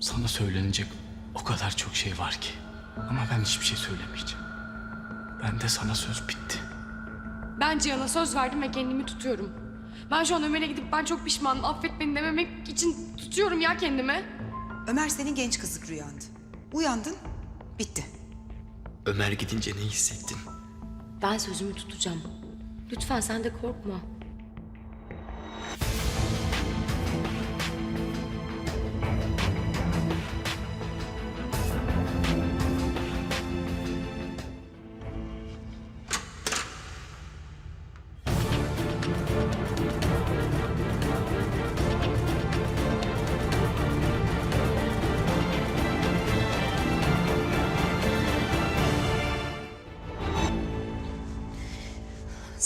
Sana söylenecek o kadar çok şey var ki. Ama ben hiçbir şey söylemeyeceğim. Ben de sana söz bitti. Ben Cihan'a söz verdim ve kendimi tutuyorum. Ben şu an Ömer'e gidip ben çok pişmanım affet beni dememek için tutuyorum ya kendimi. Ömer senin genç kızlık rüyandı. Uyandın, bitti. Ömer gidince ne hissettin? Ben sözümü tutacağım. Lütfen sen de korkma.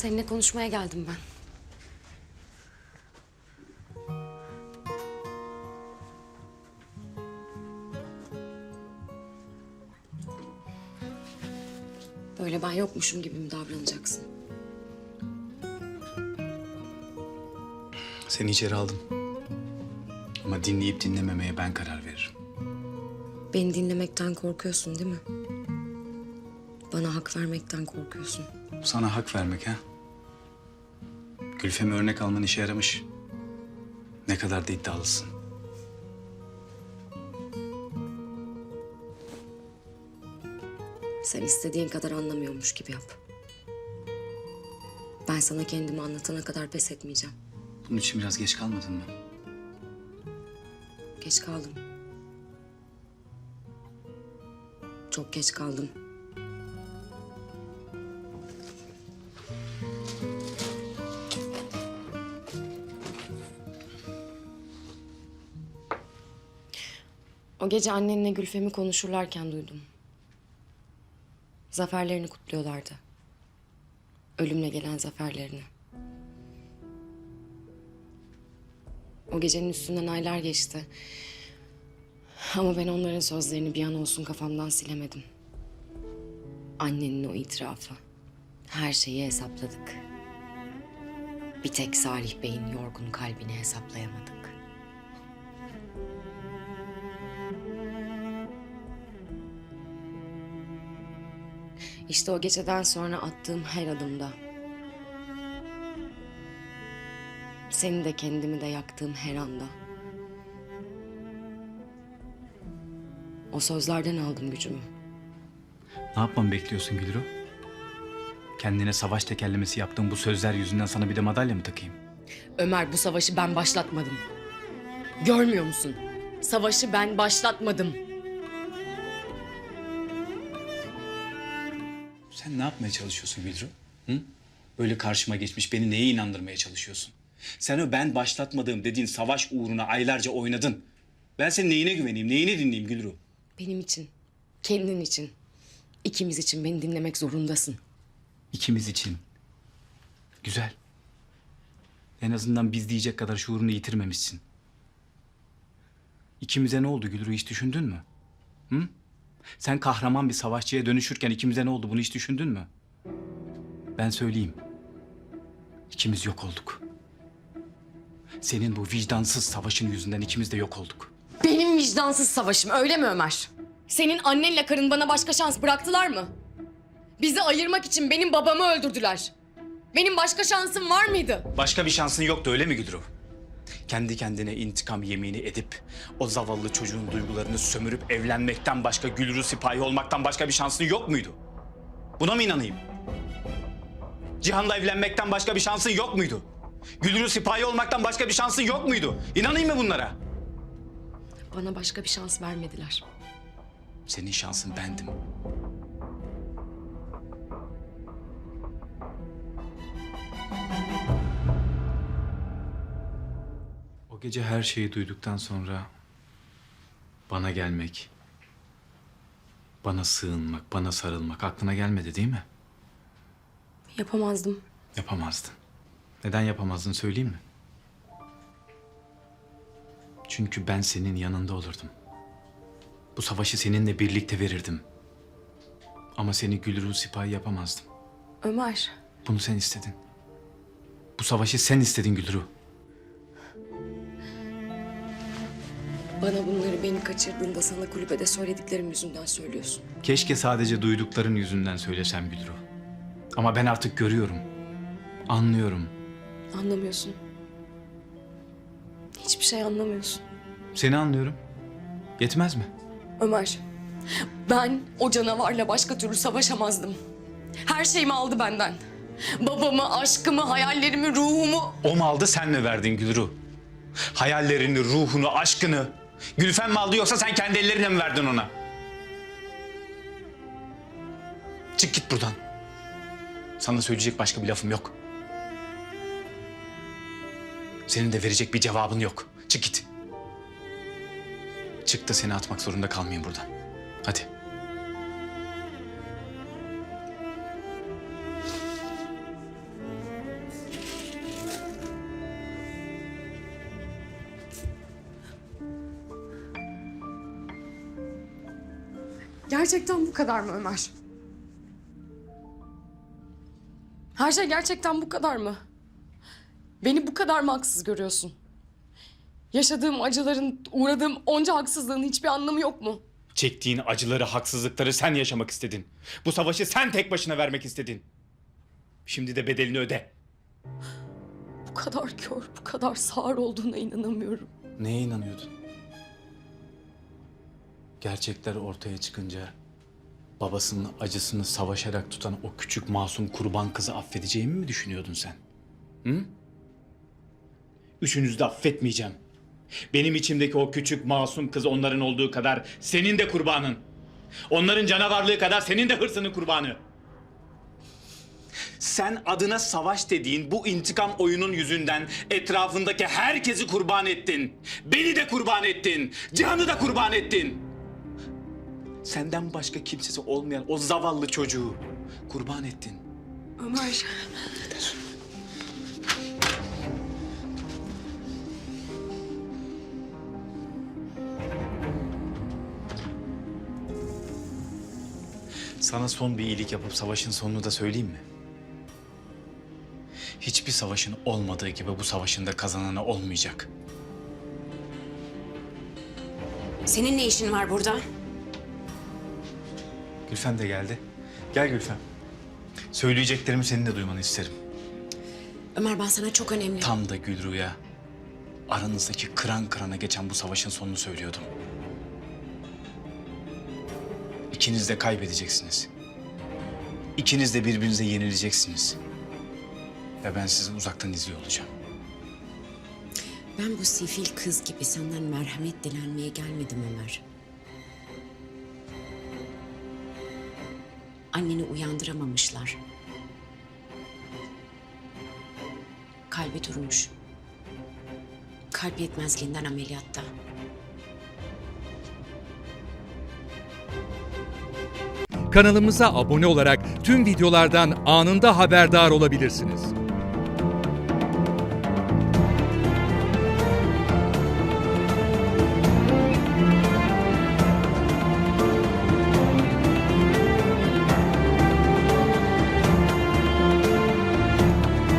Seninle konuşmaya geldim ben. Böyle ben yokmuşum gibi mi davranacaksın? Seni içeri aldım. Ama dinleyip dinlememeye ben karar veririm. Beni dinlemekten korkuyorsun değil mi? Bana hak vermekten korkuyorsun. Sana hak vermek ha? Gülfem'e örnek alman işe yaramış. Ne kadar da iddialısın. Sen istediğin kadar anlamıyormuş gibi yap. Ben sana kendimi anlatana kadar pes etmeyeceğim. Bunun için biraz geç kalmadın mı? Geç kaldım. Çok geç kaldım. O gece annenle Gülfem'i konuşurlarken duydum. Zaferlerini kutluyorlardı. Ölümle gelen zaferlerini. O gecenin üstünden aylar geçti. Ama ben onların sözlerini bir an olsun kafamdan silemedim. Annenin o itirafı. Her şeyi hesapladık. Bir tek Salih Bey'in yorgun kalbini hesaplayamadık. İşte o geceden sonra attığım her adımda Seni de kendimi de yaktığım her anda. O sözlerden aldım gücümü. Ne yapmamı bekliyorsun Gülru? Kendine savaş tekerlemesi yaptığın bu sözler yüzünden sana bir de madalya mı takayım? Ömer bu savaşı ben başlatmadım. Görmüyor musun? Savaşı ben başlatmadım. Sen ne yapmaya çalışıyorsun Gülru? Hı? Böyle karşıma geçmiş beni neye inandırmaya çalışıyorsun? Sen o ben başlatmadığım dediğin savaş uğruna aylarca oynadın. Ben senin neyine güveneyim, neyine dinleyeyim Gülru? Benim için, kendin için, ikimiz için beni dinlemek zorundasın. İkimiz için. Güzel. En azından biz diyecek kadar şuurunu yitirmemişsin. İkimize ne oldu Gülru hiç düşündün mü? Hı? Sen kahraman bir savaşçıya dönüşürken ikimize ne oldu bunu hiç düşündün mü? Ben söyleyeyim. İkimiz yok olduk. Senin bu vicdansız savaşın yüzünden ikimiz de yok olduk. Benim vicdansız savaşım öyle mi Ömer? Senin annenle karın bana başka şans bıraktılar mı? Bizi ayırmak için benim babamı öldürdüler. Benim başka şansım var mıydı? Başka bir şansın yoktu öyle mi Güdürü? Kendi kendine intikam yemini edip o zavallı çocuğun duygularını sömürüp evlenmekten başka Gülru sipahi olmaktan başka bir şansın yok muydu? Buna mı inanayım? Cihan'la evlenmekten başka bir şansın yok muydu? Gülru sipahi olmaktan başka bir şansın yok muydu? İnanayım mı bunlara? Bana başka bir şans vermediler. Senin şansın bendim. Gece her şeyi duyduktan sonra bana gelmek, bana sığınmak, bana sarılmak aklına gelmedi değil mi? Yapamazdım. Yapamazdın. Neden yapamazdın söyleyeyim mi? Çünkü ben senin yanında olurdum. Bu savaşı seninle birlikte verirdim. Ama seni Gülru sipahi yapamazdım. Ömer, Bunu sen istedin. Bu savaşı sen istedin Gülru. Bana bunları beni kaçırdığında sana kulübede söylediklerim yüzünden söylüyorsun. Keşke sadece duydukların yüzünden söylesem Gülru. Ama ben artık görüyorum. Anlıyorum. Anlamıyorsun. Hiçbir şey anlamıyorsun. Seni anlıyorum. Yetmez mi? Ömer, ben o canavarla başka türlü savaşamazdım. Her şeyimi aldı benden. Babamı, aşkımı, hayallerimi, ruhumu. O mu aldı sen mi verdin Gülru? Hayallerini, ruhunu, aşkını. Gülfen mi aldı yoksa sen kendi ellerinle mi verdin ona? Çık git buradan. Sana söyleyecek başka bir lafım yok. Senin de verecek bir cevabın yok. Çık git. Çık da seni atmak zorunda kalmayayım buradan. Hadi. Gerçekten bu kadar mı Ömer? Her şey gerçekten bu kadar mı? Beni bu kadar mı haksız görüyorsun? Yaşadığım acıların, uğradığım onca haksızlığın hiçbir anlamı yok mu? Çektiğin acıları, haksızlıkları sen yaşamak istedin. Bu savaşı sen tek başına vermek istedin. Şimdi de bedelini öde. Bu kadar kör, bu kadar sağır olduğuna inanamıyorum. Neye inanıyordun? Gerçekler ortaya çıkınca babasının acısını savaşarak tutan o küçük masum kurban kızı affedeceğimi mi düşünüyordun sen? Hı? Üçünüzü de affetmeyeceğim. Benim içimdeki o küçük masum kız onların olduğu kadar senin de kurbanın. Onların canavarlığı kadar senin de hırsının kurbanı. Sen adına savaş dediğin bu intikam oyunun yüzünden etrafındaki herkesi kurban ettin. Beni de kurban ettin. Cihan'ı da kurban ettin. Senden başka kimsesi olmayan o zavallı çocuğu kurban ettin. Ömer. Sana son bir iyilik yapıp savaşın sonunu da söyleyeyim mi? Hiçbir savaşın olmadığı gibi bu savaşın da kazananı olmayacak. Senin ne işin var burada? Gülfem de geldi. Gel Gülfem. Söyleyeceklerimi senin de duymanı isterim. Ömer ben sana çok önemli. Tam da Gülru'ya aranızdaki kıran kırana geçen bu savaşın sonunu söylüyordum. İkiniz de kaybedeceksiniz. İkiniz de birbirinize yenileceksiniz. Ve ben sizi uzaktan izliyor olacağım. Ben bu sefil kız gibi senden merhamet dilenmeye gelmedim Ömer. Anneni uyandıramamışlar. Kalbi durmuş. Kalp yetmezliğinden ameliyatta. Kanalımıza abone olarak tüm videolardan anında haberdar olabilirsiniz.